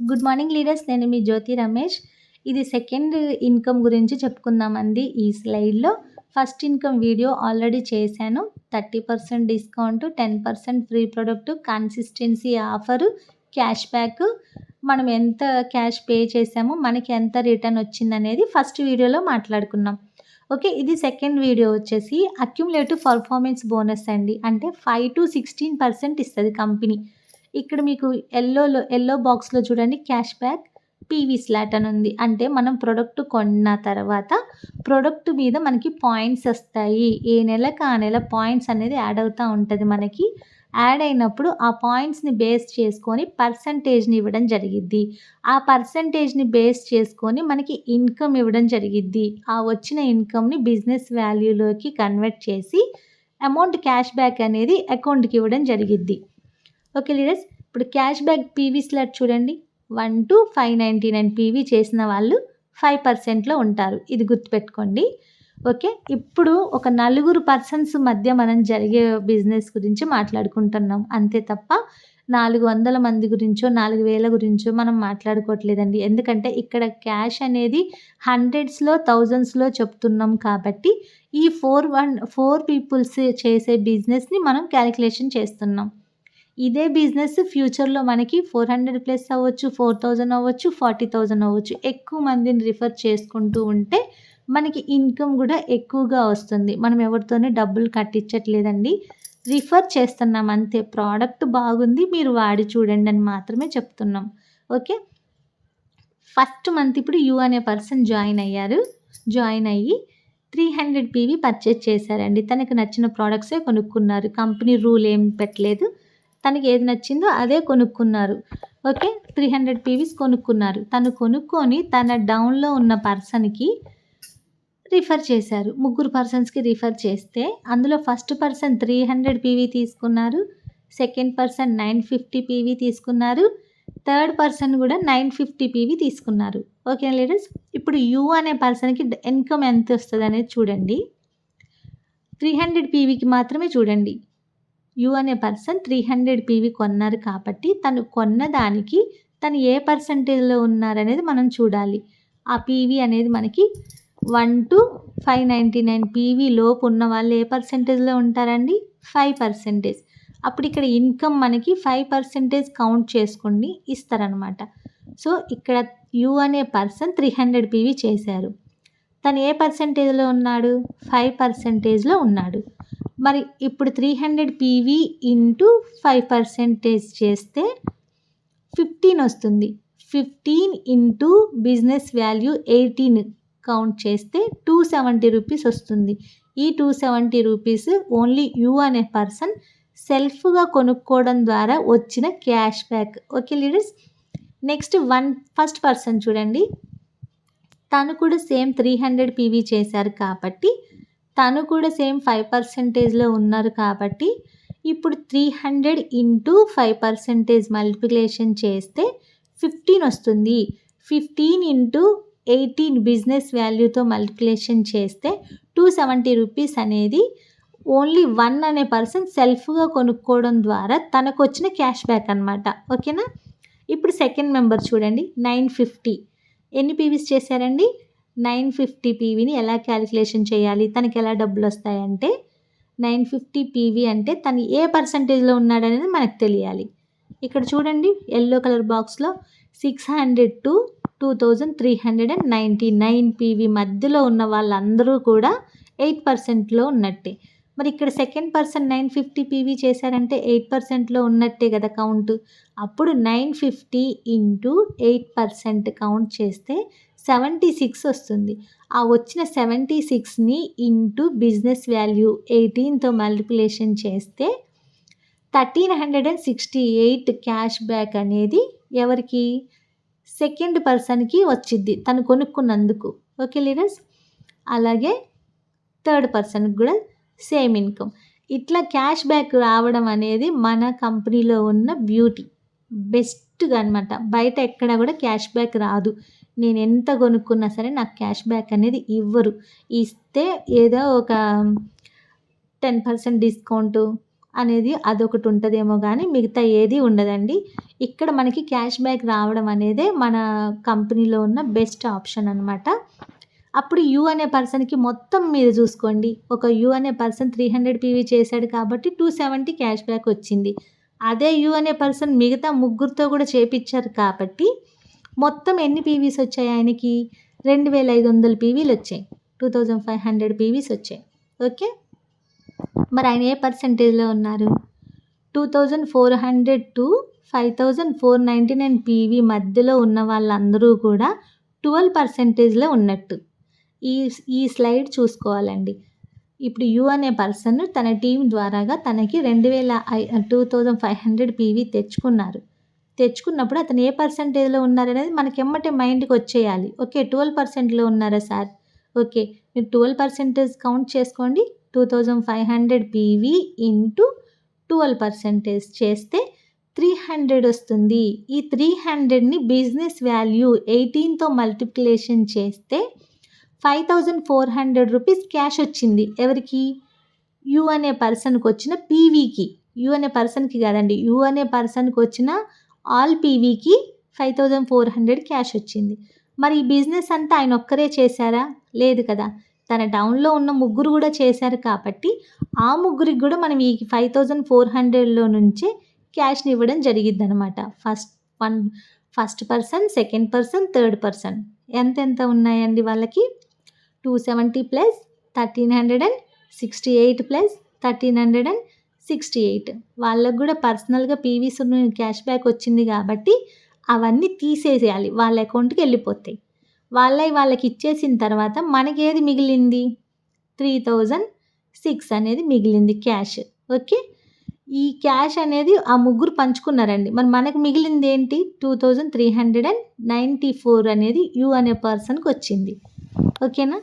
Good morning leaders నేను మీ జ్యోతి రమేష్. ఇది second income గురించి చెప్పుకుందామండి ఈ స్లైడ్లో ఫస్ట్ ఇన్కమ్ వీడియో ఆల్రెడీ చేశాను. Thirty percent discount ten percent free product consistency offer cash back మనం ఎంత క్యాష్ పే చేసామో మనకి ఎంత రిటర్న్ వచ్చిందనేది ఫస్ట్ వీడియోలో మాట్లాడుకున్నాం. ఓకే ఇది సెకండ్ వీడియో వచ్చేసి అక్యుములేటివ్ పర్ఫార్మెన్స్ బోనస్ అండి. అంటే ఫైవ్ టు సిక్స్టీన్ పర్సెంట్ ఇస్తుంది కంపెనీ ఇక్కడ మీకు ఎల్లోలో ఎల్లో బాక్స్లో చూడండి క్యాష్ బ్యాక్ పీవీ స్లాట్ అని ఉంది. అంటే మనం ప్రొడక్ట్ కొన్న తర్వాత ప్రొడక్ట్ మీద మనకి పాయింట్స్ వస్తాయి. ఏ నెలకు ఆ నెల పాయింట్స్ అనేది యాడ్ అవుతూ ఉంటుంది మనకి. యాడ్ అయినప్పుడు ఆ పాయింట్స్ని బేస్ చేసుకొని పర్సంటేజ్ని ఇవ్వడం జరిగిద్ది. ఆ పర్సంటేజ్ని బేస్ చేసుకొని మనకి ఇన్కమ్ ఇవ్వడం జరిగిద్ది. ఆ వచ్చిన ఇన్కమ్ని బిజినెస్ వాల్యూలోకి కన్వర్ట్ చేసి అమౌంట్ క్యాష్ బ్యాక్ అనేది అకౌంట్కి ఇవ్వడం జరిగిద్ది. ఓకే లీడర్స్ ఇప్పుడు క్యాష్ బ్యాక్ పీవీ స్లాట్ చూడండి. One two five ninety nine PV చేసిన వాళ్ళు ఫైవ్ పర్సెంట్లో ఉంటారు. ఇది గుర్తుపెట్టుకోండి. ఓకే ఇప్పుడు ఒక నలుగురు పర్సన్స్ మధ్య మనం జరిగే బిజినెస్ గురించి మాట్లాడుకుంటున్నాం. అంతే తప్ప నాలుగు వందల మంది గురించో నాలుగు వేల గురించో మనం మాట్లాడుకోవట్లేదండి. ఎందుకంటే ఇక్కడ క్యాష్ అనేది హండ్రెడ్స్లో థౌజండ్స్లో చెప్తున్నాం కాబట్టి ఈ ఫోర్ వన్ ఫోర్ పీపుల్స్ చేసే బిజినెస్ని మనం క్యాలిక్యులేషన్ చేస్తున్నాం. ఇదే బిజినెస్ ఫ్యూచర్లో మనకి ఫోర్ హండ్రెడ్ ప్లస్ అవ్వచ్చు ఫోర్ థౌజండ్ అవ్వచ్చు ఫార్టీ థౌజండ్ అవ్వచ్చు. ఎక్కువ మందిని రిఫర్ చేసుకుంటూ ఉంటే మనకి ఇన్కమ్ కూడా ఎక్కువగా వస్తుంది. మనం ఎవరితోనే డబ్బులు కట్టించట్లేదండి. రిఫర్ చేస్తున్నాం అంతే. ప్రోడక్ట్ బాగుంది మీరు వాడి చూడండి అని మాత్రమే చెప్తున్నాం. ఓకే? ఫస్ట్ మంత్ ఇప్పుడు యూ అనే పర్సన్ జాయిన్ అయ్యారు. జాయిన్ అయ్యి త్రీ హండ్రెడ్ పీవీ పర్చేజ్ చేశారండి. తనకు నచ్చిన ప్రోడక్ట్సే కొనుక్కున్నారు. కంపెనీ రూల్ ఏం పెట్టలేదు. తనకి ఏది నచ్చిందో అదే కొనుక్కున్నారు. ఓకే? త్రీ హండ్రెడ్ పీవీస్ కొనుక్కున్నారు. తను కొనుక్కొని తన డౌన్లో ఉన్న పర్సన్కి రిఫర్ చేశారు. ముగ్గురు పర్సన్స్కి రిఫర్ చేస్తే అందులో first person three hundred PV తీసుకున్నారు. Second person nine fifty PV తీసుకున్నారు. థర్డ్ పర్సన్ కూడా నైన్ ఫిఫ్టీ పీవీ తీసుకున్నారు. ఓకే లీడర్స్ ఇప్పుడు యూ అనే పర్సన్కి ఇన్కమ్ ఎంత వస్తుంది అనేది చూడండి. త్రీ హండ్రెడ్ పీవీకి మాత్రమే చూడండి. యు అనే పర్సన్ త్రీ హండ్రెడ్ పీవీ కొన్నారు కాబట్టి తను కొన్న దానికి తను ఏ పర్సంటేజ్లో ఉన్నారనేది మనం చూడాలి. ఆ పీవీ అనేది మనకి one two five ninety nine PV లోపు ఉన్న వాళ్ళు ఏ పర్సంటేజ్లో ఉంటారండి? Five percentage. అప్పుడు ఇక్కడ ఇన్కమ్ మనకి ఫైవ్ పర్సెంటేజ్ కౌంట్ చేసుకుని ఇస్తారనమాట సో ఇక్కడ యు అనే పర్సన్ త్రీ హండ్రెడ్ పీవీ చేశారు. తను ఏ పర్సంటేజ్లో ఉన్నాడు? ఫైవ్ పర్సెంటేజ్లో ఉన్నాడు. మరి ఇప్పుడు three hundred PV into five percentage చేస్తే ఫిఫ్టీన్ వస్తుంది. Fifteen into business value eighteen count చేస్తే టూ సెవెంటీ రూపీస్ వస్తుంది. ఈ two seventy rupees only you అనే పర్సన్ సెల్ఫ్గా కొనుక్కోవడం ద్వారా వచ్చిన cash back okay leaders next one first person చూడండి. తను కూడా సేమ్ త్రీ హండ్రెడ్ పీవీ చేశారు కాబట్టి తను కూడా సేమ్ ఫైవ్ పర్సెంటేజ్లో ఉన్నారు కాబట్టి ఇప్పుడు three hundred into five percentage multiplication చేస్తే ఫిఫ్టీన్ వస్తుంది. ఫిఫ్టీన్ ఇంటూ ఎయిటీన్ బిజినెస్ వాల్యూతో మల్టిప్లికేషన్ చేస్తే టూ సెవెంటీ రూపీస్ అనేది ఓన్లీ వన్ అనే పర్సన్ సెల్ఫ్గా కొనుక్కోవడం ద్వారా తనకు వచ్చిన క్యాష్ బ్యాక్ అనమాట ఓకేనా? ఇప్పుడు సెకండ్ మెంబర్ చూడండి నైన్ ఫిఫ్టీ. ఎన్ని పీవీస్ చేశారండి? నైన్ ఫిఫ్టీ పీవీని ఎలా క్యాలిక్యులేషన్ చేయాలి? తనకి ఎలా డబ్బులు వస్తాయంటే నైన్ ఫిఫ్టీ పీవీ అంటే తను ఏ పర్సంటేజ్లో ఉన్నాడనేది మనకు తెలియాలి. ఇక్కడ చూడండి ఎల్లో కలర్ బాక్స్లో six hundred to two thousand three hundred and ninety nine PV మధ్యలో ఉన్న వాళ్ళందరూ కూడా ఎయిట్ పర్సెంట్లో ఉన్నట్టే. మరి ఇక్కడ second person nine fifty PV చేశారంటే ఎయిట్ పర్సెంట్లో ఉన్నట్టే కదా కౌంట్. అప్పుడు nine fifty into eight percent count చేస్తే సెవెంటీ సిక్స్ వస్తుంది. ఆ వచ్చిన సెవెంటీ సిక్స్ని ఇంటూ బిజినెస్ వాల్యూ ఎయిటీన్తో మల్టిప్లేషన్ చేస్తే thirteen hundred and sixty eight cash back అనేది ఎవరికి? సెకండ్ పర్సన్కి వచ్చిద్ది తను కొనుక్కున్నందుకు. ఓకే లీడర్స్ అలాగే థర్డ్ పర్సన్కి కూడా సేమ్ ఇన్కమ్. ఇట్లా క్యాష్ బ్యాక్ రావడం అనేది మన కంపెనీలో ఉన్న బ్యూటీ. బెస్ట్గా అనమాట బయట ఎక్కడ కూడా క్యాష్ బ్యాక్ రాదు. నేను ఎంత కొనుక్కున్నా సరే నాకు క్యాష్ బ్యాక్ అనేది ఇవ్వరు. ఇస్తే ఏదో ఒక టెన్ పర్సెంట్ డిస్కౌంట్ అనేది అదొకటి ఉంటుందేమో కానీ మిగతా ఏది ఉండదండి. ఇక్కడ మనకి క్యాష్ బ్యాక్ రావడం అనేదే మన కంపెనీలో ఉన్న బెస్ట్ ఆప్షన్ అనమాట అప్పుడు యూ అనే పర్సన్కి మొత్తం మీరు చూసుకోండి. ఒక యూ అనే పర్సన్ త్రీ హండ్రెడ్ పీవీ చేశాడు కాబట్టి టూ సెవెంటీ క్యాష్ బ్యాక్ వచ్చింది. అదే యూ అనే పర్సన్ మిగతా ముగ్గురితో కూడా చేపించారు కాబట్టి మొత్తం ఎన్ని పీవీస్ వచ్చాయి ఆయనకి? రెండు వేల ఐదు వందల పీవీలు వచ్చాయి. Two thousand five hundred PVs వచ్చాయి. ఓకే? మరి ఆయన ఏ పర్సంటేజ్లో ఉన్నారు? Two thousand four hundred to five thousand four ninety nine PV మధ్యలో ఉన్న వాళ్ళందరూ కూడా ట్వెల్వ్ పర్సెంటేజ్లో ఉన్నట్టు. ఈ ఈ స్లైడ్ చూసుకోవాలండి. ఇప్పుడు యు అనే పర్సన్ తన టీం ద్వారాగా తనకి రెండు వేల I two thousand five hundred PV తెచ్చుకున్నారు. తెచ్చుకున్నప్పుడు అతను ఏ పర్సంటేజ్లో ఉన్నారనేది మనకి ఎమ్మటే మైండ్కి వచ్చేయాలి. ఓకే ట్వెల్వ్ పర్సెంట్లో ఉన్నారా సార్? ఓకే మీరు ట్వెల్వ్ పర్సెంటేజ్ కౌంట్ చేసుకోండి. Two thousand five hundred PV into twelve percentage చేస్తే త్రీ హండ్రెడ్ వస్తుంది. ఈ త్రీ హండ్రెడ్ని బిజినెస్ వాల్యూ ఎయిటీన్తో మల్టిప్లికేషన్ చేస్తే five thousand four hundred rupees cash వచ్చింది. ఎవరికి? యు అనే పర్సన్కి వచ్చిన పీవీకి. యు అనే పర్సన్కి కాదండి. యు అనే పర్సన్కి వచ్చిన all పీవీకి five thousand four hundred cash వచ్చింది. మరి ఈ బిజినెస్ అంతా ఆయన ఒక్కరే చేశారా? లేదు కదా. తన డౌన్లో ఉన్న ముగ్గురు కూడా చేశారు కాబట్టి ఆ ముగ్గురికి కూడా మనం ఈ ఫైవ్ థౌజండ్ ఫోర్ హండ్రెడ్లో నుంచే క్యాష్ని ఇవ్వడం జరిగిద్ది అనమాట first one first person second person third person. ఎంత ఎంత ఉన్నాయండి వాళ్ళకి? Two seventy plus thirteen hundred and sixty eight plus thirteen hundred and sixty eight. వాళ్ళకు కూడా పర్సనల్గా పీవీస్ క్యాష్ బ్యాక్ వచ్చింది కాబట్టి అవన్నీ తీసేసేయాలి. వాళ్ళ అకౌంట్కి వెళ్ళిపోతాయి. వాళ్ళవి వాళ్ళకి ఇచ్చేసిన తర్వాత మనకి ఏది మిగిలింది? త్రీ థౌజండ్ సిక్స్ అనేది మిగిలింది క్యాష్. ఓకే? ఈ క్యాష్ అనేది ఆ ముగ్గురు పంచుకున్నారండి. మరి మనకు మిగిలింది ఏంటి? Two thousand three hundred and ninety four అనేది యూ అనే పర్సన్కి వచ్చింది. ఓకేనా?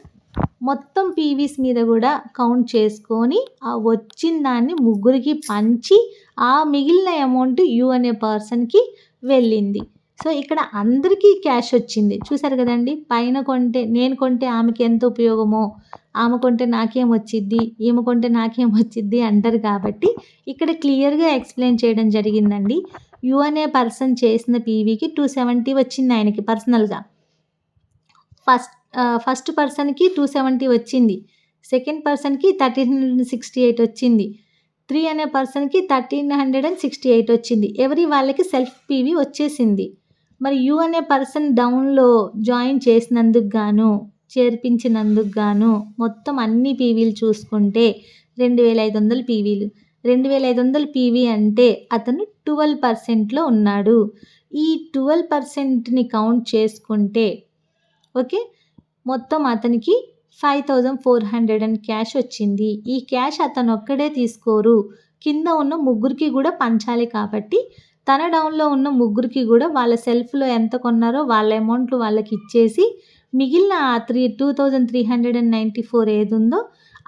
మొత్తం పీవీస్ మీద కూడా కౌంట్ చేసుకొని ఆ వచ్చిన దాన్ని ముగ్గురికి పంచి ఆ మిగిలిన అమౌంట్ యూ అనే పర్సన్కి వెళ్ళింది. సో ఇక్కడ అందరికీ క్యాష్ వచ్చింది. చూసారు కదండి? పైన కొంటే నేను కొంటే ఆమెకి ఎంత ఉపయోగమో? ఆమె కొంటే నాకేం వచ్చిద్ది? ఈమె కొంటే నాకేం వచ్చిద్ది? అంటారు కాబట్టి ఇక్కడ క్లియర్గా ఎక్స్ప్లెయిన్ చేయడం జరిగిందండి. యు అనే పర్సన్ చేసిన పీవీకి టూ సెవెంటీ వచ్చింది ఆయనకి పర్సనల్గా ఫస్ట్ ఫస్ట్ పర్సన్కి టూ సెవెంటీ వచ్చింది. సెకండ్ పర్సన్కి థర్టీన్ హండ్రెడ్ సిక్స్టీ ఎయిట్ వచ్చింది. త్రీ అనే పర్సన్కి thirteen hundred and sixty eight వచ్చింది. ఎవరి వాళ్ళకి సెల్ఫ్ పీవీ వచ్చేసింది. మరి యు అనే పర్సన్ డౌన్లో జాయిన్ చేసినందుకు గాను చేర్పించినందుకు గాను మొత్తం అన్ని పీవీలు చూసుకుంటే రెండు వేల ఐదు వందల పీవీలు రెండు వేల ఐదు వందల పీవీ అంటే అతను ట్వెల్వ్ పర్సెంట్లో ఉన్నాడు. ఈ ట్వెల్వ్ పర్సెంట్ని కౌంట్ చేసుకుంటే ఓకే? మొత్తం అతనికి five thousand four hundred and cash వచ్చింది. ఈ క్యాష్ అతను ఒక్కడే తీసుకోరు. కింద ఉన్న ముగ్గురికి కూడా పంచాలి కాబట్టి తన డౌన్లో ఉన్న ముగ్గురికి కూడా వాళ్ళ సెల్ఫ్లో ఎంత కొన్నారో వాళ్ళ అమౌంట్లు వాళ్ళకి ఇచ్చేసి మిగిలిన ఆ three two thousand three hundred and ninety four ఏది ఉందో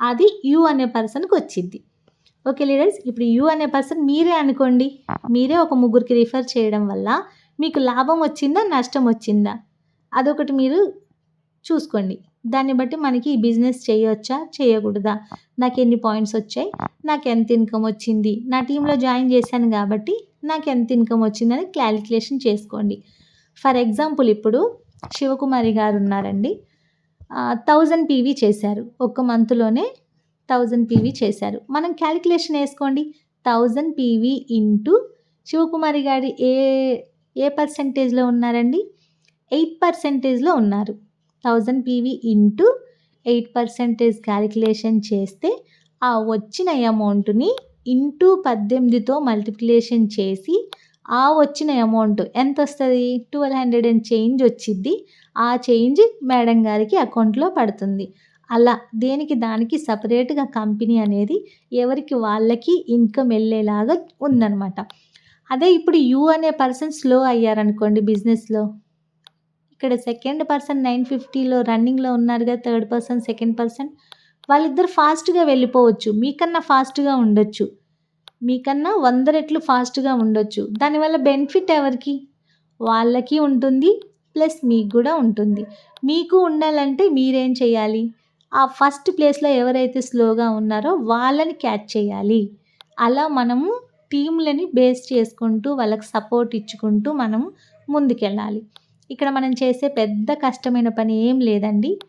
అది యూ అనే పర్సన్కి వచ్చింది. ఓకే లీడర్స్ ఇప్పుడు యూ అనే పర్సన్ మీరే అనుకోండి. మీరే ఒక ముగ్గురికి రిఫర్ చేయడం వల్ల మీకు లాభం వచ్చిందా నష్టం వచ్చిందా? అదొకటి మీరు చూసుకోండి. దాన్ని బట్టి మనకి ఈ బిజినెస్ చేయవచ్చా చేయకూడదా? నాకు ఎన్ని పాయింట్స్ వచ్చాయి? నాకు ఎంత ఇన్కమ్ వచ్చింది? నా టీంలో జాయిన్ చేశాను కాబట్టి నాకు ఎంత ఇన్కమ్ వచ్చిందని క్యాలిక్యులేషన్ చేసుకోండి. ఫర్ ఎగ్జాంపుల్ ఇప్పుడు శివకుమారి గారు ఉన్నారండి. థౌజండ్ పీవీ చేశారు. ఒక్క మంత్లోనే థౌజండ్ పీవీ చేశారు. మనం క్యాలిక్యులేషన్ వేసుకోండి. థౌజండ్ పీవీ ఇంటూ శివకుమారి గారి ఏ ఏ పర్సంటేజ్లో ఉన్నారండి? ఎయిట్ పర్సెంటేజ్లో ఉన్నారు. Thousand PV into eight percentage calculation చేస్తే ఆ వచ్చిన అమౌంట్ని ఇంటూ పద్దెనిమిదితో మల్టిప్లికేషన్ చేసి ఆ వచ్చిన అమౌంట్ ఎంత వస్తుంది? ట్వెల్వ్ హండ్రెడ్ అండ్ చేంజ్ వచ్చిద్ది. ఆ చేంజ్ మేడం గారికి అకౌంట్లో పడుతుంది. అలా దేనికి దానికి సపరేట్గా కంపెనీ అనేది ఎవరికి వాళ్ళకి ఇన్కమ్ వెళ్ళేలాగా ఉందన్నమాట. అదే ఇప్పుడు యూ అనే పర్సన్ స్లో అయ్యారనుకోండి బిజినెస్లో. ఇక్కడ సెకండ్ పర్సన్ నైన్ ఫిఫ్టీలో రన్నింగ్లో ఉన్నారు కదా థర్డ్ పర్సన్ సెకండ్ పర్సన్ వాళ్ళిద్దరు ఫాస్ట్గా వెళ్ళిపోవచ్చు. మీకన్నా ఫాస్ట్గా ఉండొచ్చు. మీకన్నా వంద రెట్లు ఫాస్ట్గా ఉండొచ్చు. దానివల్ల బెనిఫిట్ ఎవరికి? వాళ్ళకి ఉంటుంది ప్లస్ మీకు కూడా ఉంటుంది. మీకు ఉండాలంటే మీరేం చేయాలి? ఆ ఫస్ట్ ప్లేస్లో ఎవరైతే స్లోగా ఉన్నారో వాళ్ళని క్యాచ్ చేయాలి. అలా మనము టీంలని బేస్ చేసుకుంటూ వాళ్ళకి సపోర్ట్ ఇచ్చుకుంటూ మనం ముందుకెళ్ళాలి. ఇక్కడ మనం చేసే పెద్ద కష్టమైన పని ఏం లేదండి.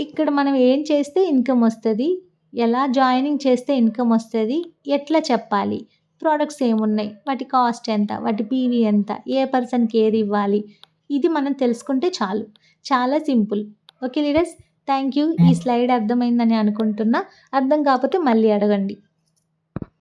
ఇక్కడ మనం ఏం చేస్తే ఇన్కమ్ వస్తుంది? ఎలా జాయినింగ్ చేస్తే ఇన్కమ్ వస్తుంది? ఎట్లా చెప్పాలి? ప్రోడక్ట్స్ ఏమున్నాయి? వాటి కాస్ట్ ఎంత? వాటి పీవీ ఎంత? ఏ పర్సన్కి ఏది ఇవ్వాలి? ఇది మనం తెలుసుకుంటే చాలు. చాలా simple. Okay leaders thank you. ఈ స్లైడ్ అర్థమైందని అనుకుంటున్నా. అర్థం కాకపోతే మళ్ళీ అడగండి.